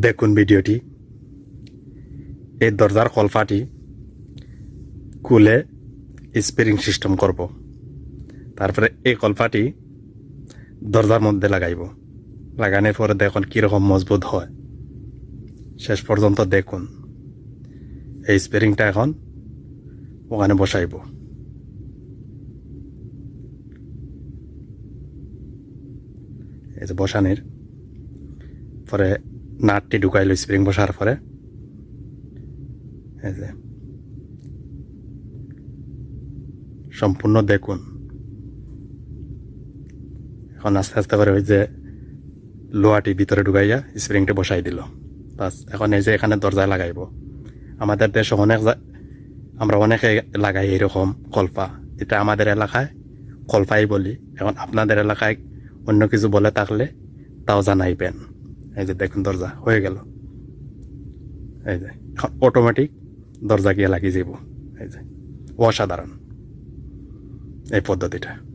দেখুন ভিডিওটি। এই দরজার কলফাটি খুলে স্প্রিং সিস্টেম করব। তারপরে এই কলফাটি দরজার মধ্যে লাগাইব। লাগানোর পরে দেখুন কীরকম মজবুত হয়। শেষ পর্যন্ত দেখুন। এই স্প্রিংটা এখন ওখানে বসাইব। এই যে বসানির পরে নাটটি ঢুকাইল স্প্রিং বসার পরে। সম্পূর্ণ দেখুন। এখন আস্তে আস্তে করে ওই যে লোহাটি ভিতরে ঢুকাইয়া স্প্রিংটা বসাই দিল। বাস, এখন এই যে এখানে দরজায় লাগাইব। আমাদের দেশে অনেক আমরা অনেকে লাগাই এরকম কল্পা। এটা আমাদের এলাকায় কল্পাই বলি। এখন আপনাদের এলাকায় অন্য কিছু বলে থাকলে তাও জানাইবেন। এই যে দেখুন, দরজা হয়ে গেল। এই যে অটোমেটিক দরজা গিয়ে লাগিয়ে যাব এই যে, অসাধারণ। এই পদ্ধতিটা।